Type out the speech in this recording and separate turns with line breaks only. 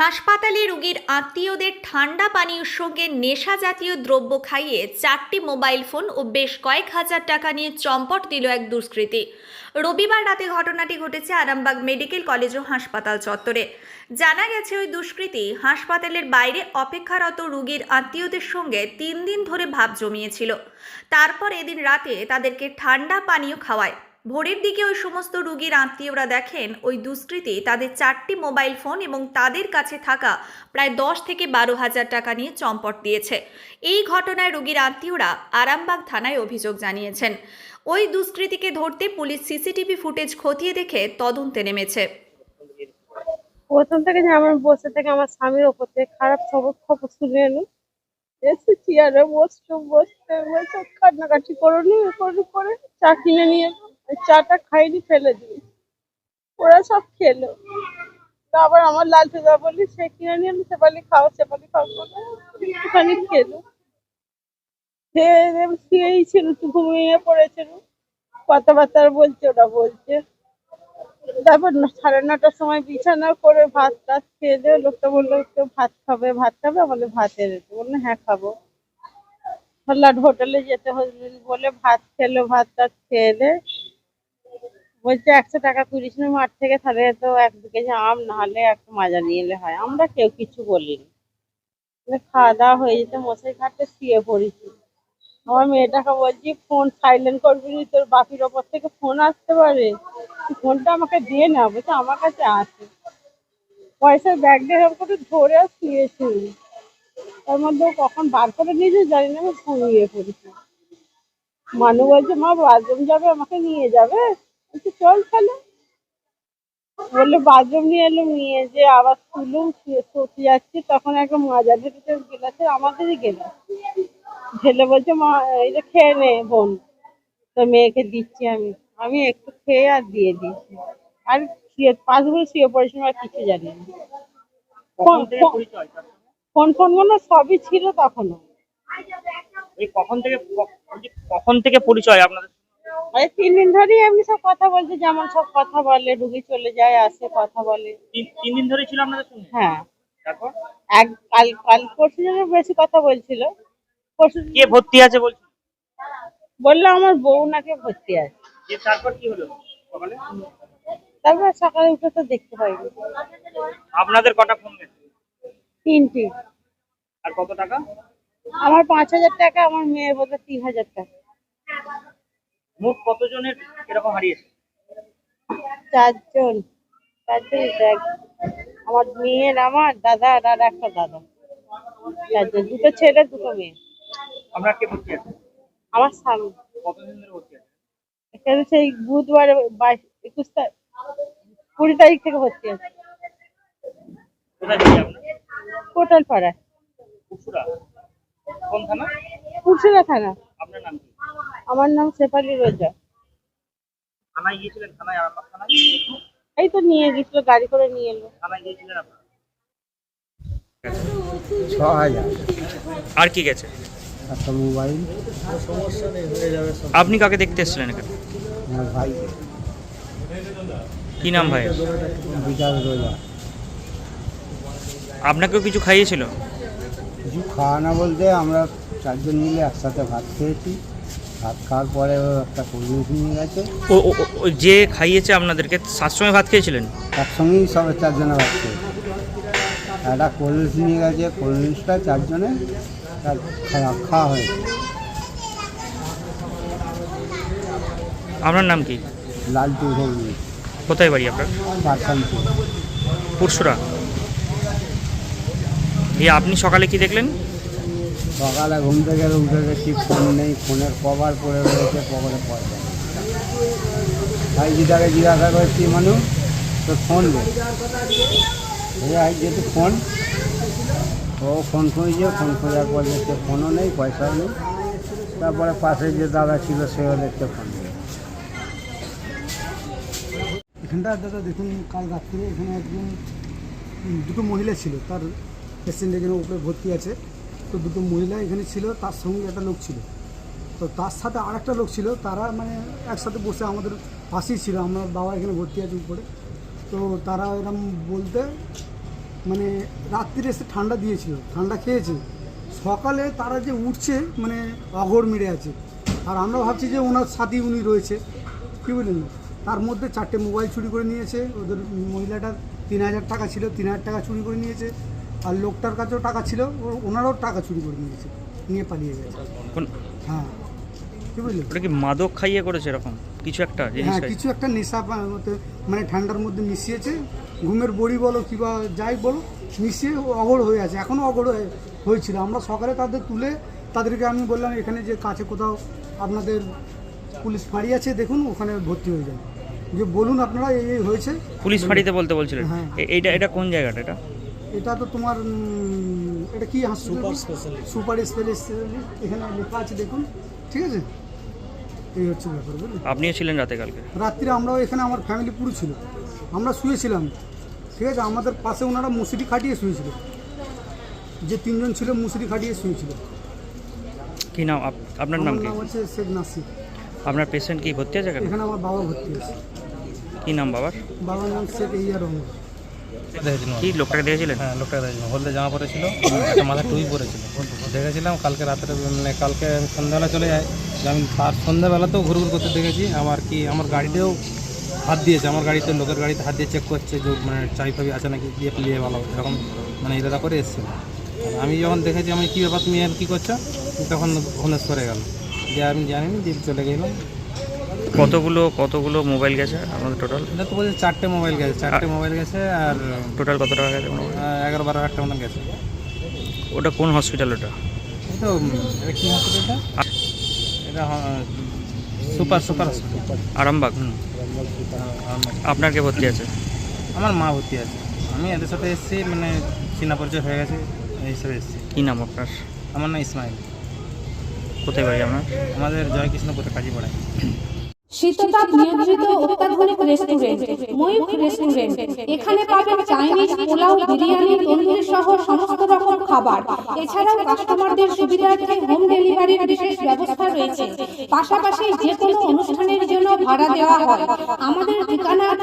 হাসপাতালে রোগীর আত্মীয়দের ঠান্ডা পানীয় সঙ্গে নেশা জাতীয় দ্রব্য খাইয়ে চারটি মোবাইল ফোন ও বেশ কয়েক হাজার টাকা নিয়ে চম্পট দিল এক দুষ্কৃতী। রবিবার রাতে ঘটনাটি ঘটেছে আরামবাগ মেডিকেল কলেজ ও হাসপাতাল চত্বরে। জানা গেছে, ওই দুষ্কৃতী হাসপাতালের বাইরে অপেক্ষারত রুগীর আত্মীয়দের সঙ্গে তিন দিন ধরে ভাব জমিয়েছিল। তারপর এদিন রাতে তাদেরকে ঠান্ডা পানীয় খাওয়ায়। ভোরের দিকে ওই সমস্ত রুগীর আত্মীয়রা দেখেন, ওই দুষ্কৃতী তাদের চারটি মোবাইল ফোন এবং তাদের কাছে থাকা প্রায় দশ থেকে বারো হাজার টাকা নিয়ে চম্পট দিয়েছে। এই ঘটনায় রুগীর আত্মীয়রা আরামবাগ থানায় অভিযোগ জানিয়েছেন। ওই দুষ্কৃতীকে ধরতে পুলিশ সিসিটিভি ফুটেজ খতিয়ে দেখে তদন্তে নেমেছে।
প্রথম থেকে যে আমার বসে থেকে আমার স্বামীর ওপর থেকে খারাপ খবর খবর শুনে এলো। এসে চেয়ারে বসছো, বসতে বসে কান্নাকাটি করনি করনি করে চা কিনে নিয়ে চাটা খাইনি, ফেলে দিই। ওরা সব খেলো। আবার আমার লালটু দা বলি সে কিনে নিয়ে এলো, সেপালি খাও সেপালি খাও একটুখানি খেলো। খেয়ে শুয়েই ছিল, ঘুমিয়ে পড়েছিল। কথাবার্তা বলছে, ওরা বলছে তারপর সাড়ে নটার সময় বিছানা করে ভাত টাত খেয়ে দিয়ে লোকটা বলল, কেউ ভাত খাবে? ভাত খাবে? বলে, ভাত এনেছে বলল হ্যাঁ খাব। হল্লাট হোটেলে যেতে হবে বলে, ভাত খেলো, ভাত টাত খেয়ে দে বলছে, একশো টাকা কুড়িস না মাঠ থেকে তাহলে তো এক দু কেজি আম, নাহলে একটু মাজা নিয়ে এলে হয়। আমরা কেউ কিছু বলিনি। খাওয়া দাওয়া হয়ে যেতে মশাই খাটে শুয়ে পড়েছি। আমার মেয়েটাকে বলছি, ফোন সাইলেন্ট করবি তোর বাপির ওপর থেকে ফোন আসতে পারে। ফোনটা আমাকে দিয়ে না, বলছে, আমার কাছে আছে। পয়সার ব্যাগটা এরকম করে ধরে শুয়েছি। তার মধ্যে কখন বার করে নিয়েছে জানি না, আমি ঘুমিয়ে পড়েছি। মানু বলছে, মা বাথরুম যাবে, আমাকে নিয়ে যাবে? বলছি, চল তাহলে। বলল বাথরুম নিয়ে এলো, নিয়ে যে আবার তুলুম, শুয়ে, শুতে যাচ্ছি। তখন একটা মাজা ঢেকেছে গেলাছে, আমাদেরই গেলাস ছেলে বলছে মা এই যে খেয়ে নে বোন। তো মেয়েকে দিচ্ছি আমি। আমি একটু খেয়ে আর দিয়ে দিয়েছি। আর শুয়ে পাঁচ বছর শুয়ে পড়েছিলাম আর কিছু জানি না। ফোন-? ফোনগুলো সবই ছিল তখনও।
কখন থেকে কখন থেকে পরিচয় আপনাদের?
তিন দিন ধরেই এমনি সব কথা বলছে যেমন সব কথা বলে রুগী চলে যায় আসে কথা বলে।
তিন দিন ধরে ছিল আপনাদের
হ্যাঁ।
তারপর?
এক কাল কাল পরশু যেন বেশি কথা বলছিল।
কে ভর্তি আছে বলছি?
বলল আমার বউ নাকি ভর্তি আছে।
যে তারপর কি হলো? সকালে
তারপর সকালে উঠে তো দেখতে পাইনি।
আপনাদের কটা ফোন গেছে?
তিনটি।
আর কত টাকা?
আমার পাঁচ হাজার টাকা আমার মেয়ের বোধহয় তিন হাজার টাকা।
মোট কতজনের এরকম হারিয়েছে?
চারজন। চারজন দেখ আমার মেয়ের আমার দাদা আর আর একটা দাদা। চারজন। দুটো ছেলে দুটো মেয়ে।
আপনার কে ভর্তি আছে?
আমার স্বামী।
কতদিন ধরে ভর্তি আছে?
এখানে সেই বুধবার বাইশ একুশ তারিখ কুড়ি তারিখ থেকে ভর্তি আছে।
কোথায় থেকে আপনার?
কোটাল পাড়া
কুসুরা কোন থানা?
কুরসিরা থানা।
আপনার নাম কি?
আমার নাম শেফালি রোজা।
থানায় গিয়েছিলেন? থানায় আরামবাগ থানায়?
এই তো নিয়ে গেছিল গাড়ি করে নিয়ে এলো।
থানায় গিয়েছিলেন আপনার?
ছ হাজার।
আর কি গেছে?
একটা মোবাইল।
আপনি কাকে দেখতে এসেছিলেন এখানে?
আমার ভাই
কি নাম ভাই
বিকাশ রোজা।
আপনাকেও কিছু খাইয়েছিল?
কিছু খাওয়া না বলতে আমরা চারজন মিলে একসাথে ভাত খেয়েছি। ভাত খাওয়ার পরে একটা কোল্ড নিয়ে গেছে।
ও যে খাইয়েছে আপনাদেরকে তার সঙ্গে ভাত খেয়েছিলেন?
একসঙ্গেই সব চারজনে ভাত খেয়েছি। একটা কোল্ড নিয়ে গেছে কোল্ড ড্রিঙ্কসটা চারজনে। খাওয়া খাওয়া হয়েছে।
আপনার নাম কি?
লালটু
কোথায় বাড়ি আপনার?
পাঠানপুর
পুরসুরা দিয়ে আপনি সকালে কি দেখলেন?
সকালে ঘুম থেকে উঠে দেখি ফোন নেই ফোনের কভার পড়ে রয়েছে পকেটে পয়সা নেই। ভাইজিটাকে জিজ্ঞাসা করছি মানুষ তো ফোন দে। ভাই যেহেতু ফোন ও ফোন খুঁজছে ফোন খোঁজার পর দেখছে ফোনও নেই পয়সাও নেই। তারপরে পাশে যে দাদা ছিল সেও দেখতে ফোন
এখানটা দাদা দেখুন, কাল রাত্রে এখানে একজন দুটো মহিলা ছিল। তার পেশেন্ট এখানে উপরে ভর্তি আছে। তো দুটো মহিলা এখানে ছিল, তার সঙ্গে একটা লোক ছিল। তো তার সাথে আর একটা লোক ছিল, তারা মানে একসাথে বসে আমাদের পাশেই ছিল। আমার বাবা এখানে ভর্তি আছে উপরে। তো তারা এরকম বলতে মানে রাত্রিরে এসে ঠান্ডা দিয়েছিল ঠান্ডা খেয়েছে। সকালে তারা যে উঠছে মানে অঘর মেরে আছে। আর আমরা ভাবছি যে ওনার সাথেই উনি রয়েছে। কী বললেন? তার মধ্যে চারটে মোবাইল চুরি করে নিয়েছে। ওদের মহিলাটার তিন হাজার টাকা ছিল তিন হাজার টাকা চুরি করে নিয়েছে। আর লোকটার কাছেও টাকা ছিল ও- ওনারাও টাকা চুরি করে নিয়েছে নিয়ে পালিয়ে গেছে। হ্যাঁ। কী বুঝলেন
ওটা কি মাদক খাইয়ে করেছে এরকম? কিছু একটা
হ্যাঁ কিছু একটা নেশা মানে ঠান্ডার মধ্যে মিশিয়েছে। ঘুমের বড়ি বলো কিংবা যাই বলো মিশিয়ে অগড় হয়ে আছে এখনও অগড় হয়ে- হয়েছিল। আমরা সকালে তাদের তুলে তাদেরকে আমি বললাম এখানে যে কাছে কোথাও আপনাদের পুলিশ ফাঁড়ি আছে দেখুন ওখানে ভর্তি হয়ে যান যে বলুন আপনারা এই এই হয়েছে।
পুলিশ ফাঁড়িতে বলতে বলছিলেন?
হ্যাঁ।
এইটা এটা কোন জায়গাটা এটা?
এটা তো তোমার এটা কি সুপার স্পেশালিস্ট সুপার স্পেশালিস্ট এখানে লেখা আছে দেখুন ঠিক আছে? এই হচ্ছে ব্যাপার বুঝলি?
আপনিও ছিলেন রাতে কালকে?
রাত্রিরে আমরাও এখানে আমার ফ্যামিলি পুরো ছিল। আমরা শুয়েছিলাম। ঠিক আছে আমাদের পাশে ওনারা মুসুরি খাটিয়ে শুয়েছিল। যে তিনজন ছিল মুসুরি খাটিয়ে শুয়েছিল।
কি নাম? আপ- আপনার নাম কি?
হচ্ছে শেখ নাসির।
আপনার পেশেন্ট কি ভর্তি আছে কেন
এখানে আমার বাবা ভর্তি আছে।
কি নাম বাবার?
বাবার নাম শেখ ইয়া রহমান।
দেখেছিলাম।
কি লোকটাকে দেখেছিলেন?
হ্যাঁ লোকটা দেখেছিলাম। হলদে জামা পরেছিল একটা মাথায় টুপি পরেছিল। দেখেছিলাম কালকে রাত্রে মানে কালকে সন্ধ্যাবেলা চলে যাই যে আমি তার সন্ধ্যাবেলাতেও ঘুর ঘুর করতে দেখেছি। আমার কি আমার গাড়িতেও হাত দিয়েছে আমার গাড়িতে লোকের গাড়িতে হাত দিয়ে চেক করছে যে মানে চাবি ফাবি আছে নাকি দিয়ে প্লিয়ে ভালো এরকম মানে ইরাদা করে এসেছিল আর আমি যখন দেখেছি আমি কী ব্যাপার তুমি আর কী করছ? তখন ঘনেশ করে গেল। যে আমি জানিনি যে চলে গেলাম
কতগুলো কতগুলো মোবাইল গেছে আপনাদের টোটাল
এটা তো বলছে চারটে মোবাইল গেছে চারটে মোবাইল গেছে আর
টোটাল কত টাকা গেছে
এগারো বারো হাজার টাকা গেছে।
ওটা কোন হসপিটাল ওটা?
তো এটা কি হসপিটালটা এটা? Super super. হসপিটাল
আরামবাগ। আপনার কে ভর্তি আছে?
আমার মা ভর্তি আছে। আমি এদের সাথে এসেছি মানে চিনা পরিচয় হয়ে গেছে এই হিসাবে এসেছি।
কী নাম আপনার?
আমার নাম ইসমাইল।
কোথায় বাড়ি আপনার?
আমাদের জয়কৃষ্ণপুরে কাজী পড়ায়
শীততাপ নিয়ন্ত্রিত অত্যাধুনিক রেস্টুরেন্ট ময়ূখ রেস্টুরেন্ট এখানে পাবেন চাইনিজ পোলাও, বিরিয়ানি, তন্দুরি সহ সমস্ত রকম খাবার। এছাড়াও কাস্টমারদের সুবিধার্থে হোম ডেলিভারির বিশেষ ব্যবস্থা রয়েছে। পাশাপাশি যে কোনো অনুষ্ঠানের জন্য ভাড়া দেওয়া হয়। আমাদের ঠিকানা